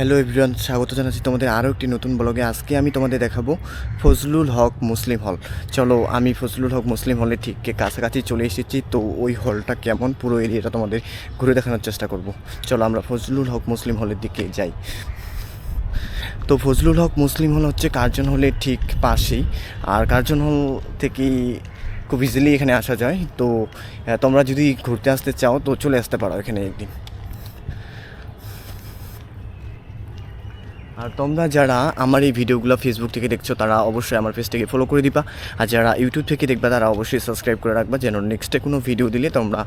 Hello everyone, স্বাগত জানাচ্ছি তোমাদের আরও একটি নতুন ব্লগে। আজকে আমি তোমাদের দেখাবো ফজলুল হক মুসলিম হল। চলো, আমি ফজলুল হক মুসলিম হলে ঠিক কাছাকাছি চলে এসেছি, তো ওই হলটা কেমন পুরো এরিয়াটা তোমাদের ঘুরে দেখানোর চেষ্টা করব। চলো, আমরা ফজলুল হক মুসলিম হলের দিকে যাই। তো ফজলুল হক মুসলিম হল হচ্ছে কার্জন হলের ঠিক পাশেই, আর কার্জন হল থেকেই খুব ইজিলি এখানে আসা যায়। তো তোমরা যদি ঘুরতে আসতে চাও, তো চলে আসতে পারো এখানে একদিন। আর তোমরা যারা আমার এই ভিডিওগুলো ফেসবুক থেকে দেখছ, তারা অবশ্যই আমার পেজটাকে ফলো করে দিবা। আর যারা ইউটিউব থেকে দেখবা, তারা অবশ্যই সাবস্ক্রাইব করে রাখবা, যেন নেক্সটে কোনো ভিডিও দিলে তোমরা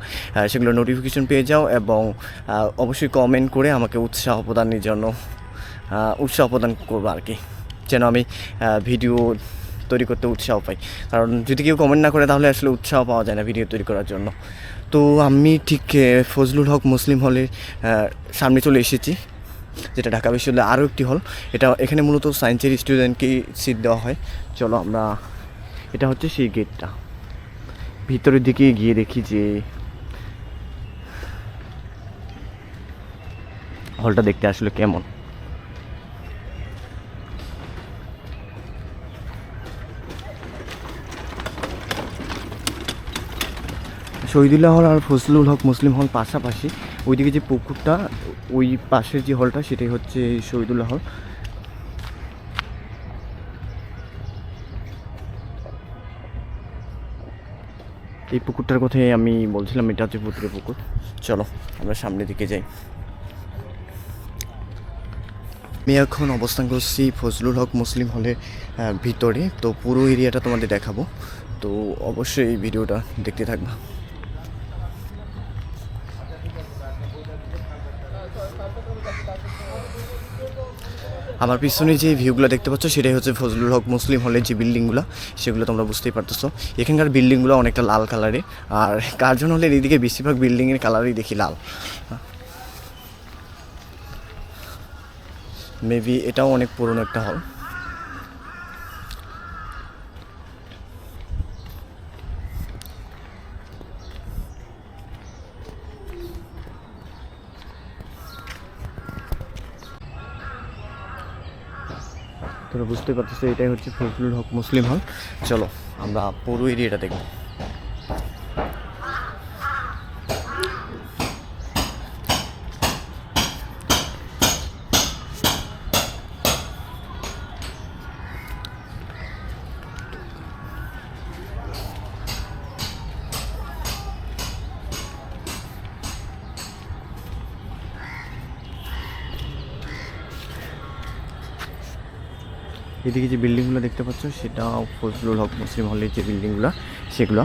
সেগুলো নোটিফিকেশন পেয়ে যাও এবং অবশ্যই কমেন্ট করে আমাকে উৎসাহ প্রদানের জন্য উৎসাহ প্রদান করব আর কি। যেন আমি ভিডিও তৈরি করতে উৎসাহ পাই। কারণ যদি কেউ কমেন্ট না করে, তাহলে আসলে উৎসাহ পাওয়া যায় না ভিডিও তৈরি করার জন্য। তো আমি ঠিক ফজলুল হক মুসলিম হলের সামনে চলে এসেছি। যেটা ঢাকা বিশ্ববিদ্যালয়ের আরও একটি হল। এটা এখানে মূলত সায়েন্সের স্টুডেন্টকে সিট দেওয়া হয়। চলো আমরা, এটা হচ্ছে সেই গেটটা ভিতরের দিকে গিয়ে দেখি যে হলটা দেখতে আসলে কেমন। শহীদুল্লাহ হল আর ফজলুল হক মুসলিম হল পাশাপাশি ওইদিকে যে পুকুরটা, ওই পাশের যে হলটা, সেটাই হচ্ছে শহীদুল্লাহ হল। এই পুকুরটার কথাই আমি বলছিলাম, এটা হচ্ছে পুকুরে পুকুর। চলো, আমরা সামনের দিকে যাই। আমি এখন অবস্থান করছি ফজলুল হক মুসলিম হলের ভিতরে। তো পুরো এরিয়াটা তোমাদের দেখাবো। তো অবশ্যই এই ভিডিওটা দেখতে থাকবা। আমার পিছনে যে ভিউগুলো দেখতে পাচ্ছ, সেটাই হচ্ছে ফজলুল হক মুসলিম হলের যে বিল্ডিংগুলো, সেগুলো তোমরা বুঝতেই পারতেছো। এখানকার বিল্ডিংগুলো অনেকটা লাল কালারের আর কার্জন হলের এদিকে বেশিরভাগ বিল্ডিংয়ের কালারই দেখি লাল। মেবি এটাও অনেক পুরনো একটা হল তোমরা বুঝতে পারতেছো এটাই হচ্ছে ফজলুল হক মুসলিম হল চলো আমরা পুরো এরিয়াটা দেখব। এদিকে যে বিল্ডিংগুলো দেখতে পাচ্ছ সেটা ফজলুল হক মুসলিম হলের যে বিল্ডিংগুলো সেগুলো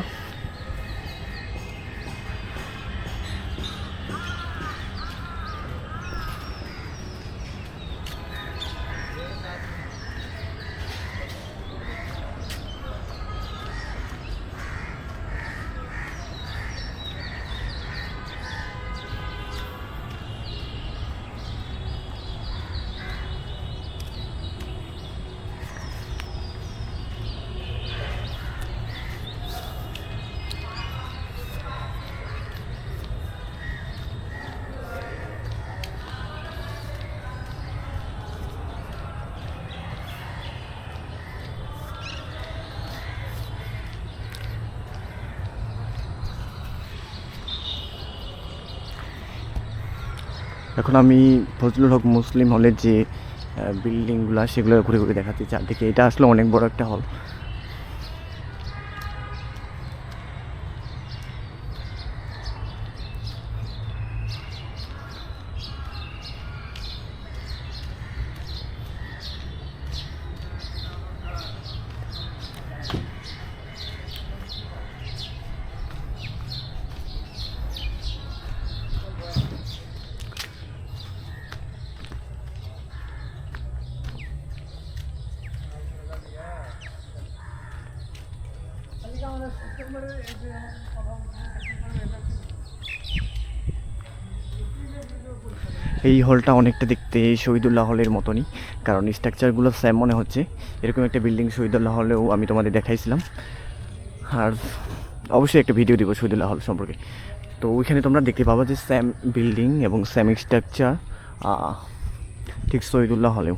এখন আমি ফজলুল হক মুসলিম হলের যে বিল্ডিংগুলো সেগুলো ঘুরে ঘুরে দেখাচ্ছি চারদিকে এটা আসলে অনেক বড় একটা হল এই হলটা অনেকটা দেখতে শহীদুল্লাহ হলের মতনই, কারণ স্ট্রাকচারগুলো সেম মনে হচ্ছে। এরকম একটা বিল্ডিং শহীদুল্লাহ হলেও আমি তোমাদের দেখাইছিলাম। আর অবশ্যই একটা ভিডিও দিব শহীদুল্লাহ হল সম্পর্কে। তো ওইখানে তোমরা দেখতে পাবা যে স্যাম বিল্ডিং এবং স্যাম স্ট্রাকচার ঠিক শহীদুল্লাহ হলেও।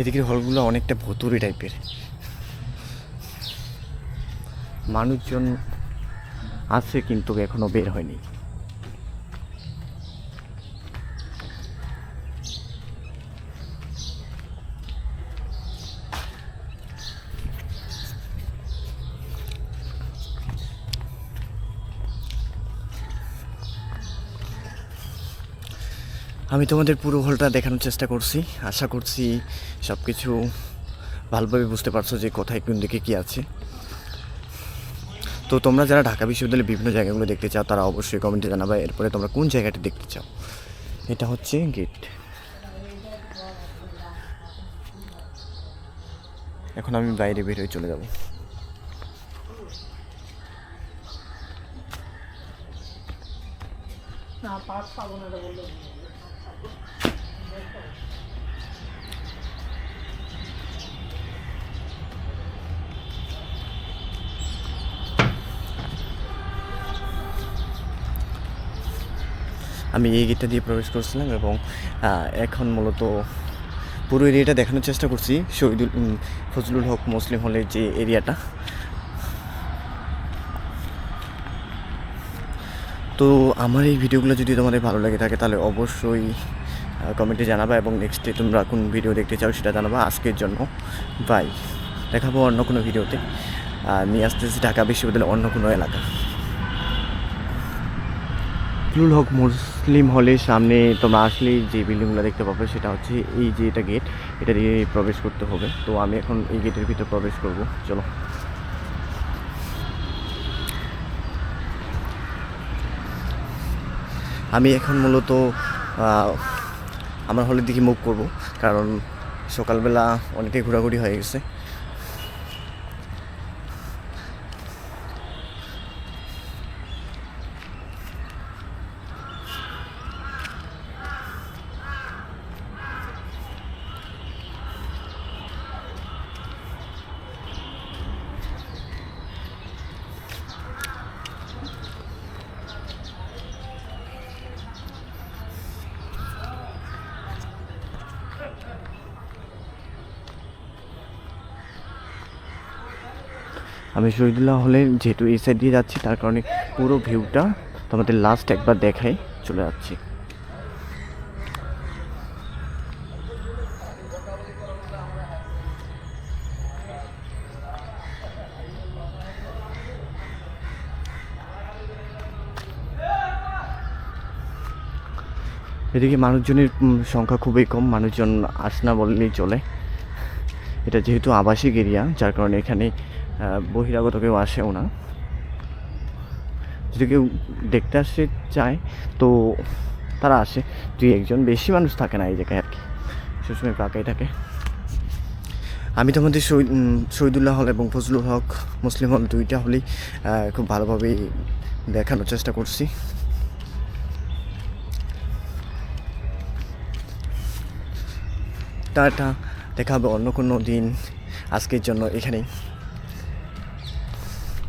এদিকের হলগুলো অনেকটা ভুতুরি টাইপের মানুষজন আছে কিন্তু এখনও বের হয়নি। আমি তোমাদের পুরো হলটা দেখানোর চেষ্টা করছি। আশা করছি সব কিছু ভালোভাবে বুঝতে পারছ যে কোথায় কোন দিকে কী আছে। তো তোমরা যারা ঢাকা বিশ্ববিদ্যালয়ের বিভিন্ন জায়গাগুলো দেখতে চাও, তারা অবশ্যই কমেন্টে জানাবে। এরপরে তোমরা কোন জায়গাটি দেখতে চাও? এটা হচ্ছে গেট এখন আমি বাইরে বের হয়ে চলে যাব। না পাস পাবো না। আমি এই গেটটা দিয়ে প্রবেশ করছিলাম এবং এখন মূলত পুরো এরিয়াটা দেখানোর চেষ্টা করছি। শহীদুল ফজলুল হক মুসলিম হলের যে এরিয়াটা। তো আমার এই ভিডিওগুলো যদি তোমাদের ভালো লাগে থাকে তাহলে অবশ্যই কমেন্টে জানাবা এবং নেক্সটে তোমরা কোন ভিডিও দেখতে চাও সেটা জানাবা আজকের জন্য। বাই দেখাবো অন্য কোনো ভিডিওতে। নিয়ে আসতেছি ঢাকা বিশ্ববিদ্যালয়ের অন্য কোনো এলাকা। ফজলুল হক মুসলিম হলের সামনে তোমরা আসলেই যে বিল্ডিংগুলো দেখতে পাবে সেটা হচ্ছে এই যে এটা গেট এটা দিয়ে প্রবেশ করতে হবে। তো আমি এখন এই গেটের ভিতর প্রবেশ করব। চলো। আমি এখন মূলত আমার হলের দিকে মুভ করব। কারণ সকালবেলা অনেকটাই ঘোরাঘুরি হয়ে গেছে। আমি শহীদুল্লাহ হলে যেহেতু এই সাইড দিয়ে যাচ্ছি, তার কারণে পুরো ভিউটা তোমাদের লাস্ট একবার দেখাই চলে যাচ্ছি। এদিকে মানুষজনের সংখ্যা খুবই কম, মানুষজন আস না বললেই চলে। এটা যেহেতু আবাসিক এরিয়া, যার কারণে এখানে বহিরাগত কেউ আসেও না। যদি কেউ দেখতে আসতে চায়, তো তারা আসে। দুই একজন বেশি মানুষ থাকে না এই জায়গায় আর কি। সবসময় ফাঁকাই থাকে। আমি তোমাদের শহীদ শহীদুল্লাহ হল এবং ফজলুল হক, মুসলিম হল দুইটা হলেই খুব ভালোভাবেই দেখানোর চেষ্টা করছি। টাটা দেখা হবে অন্য কোনো দিন। আজকের জন্য এখানেই।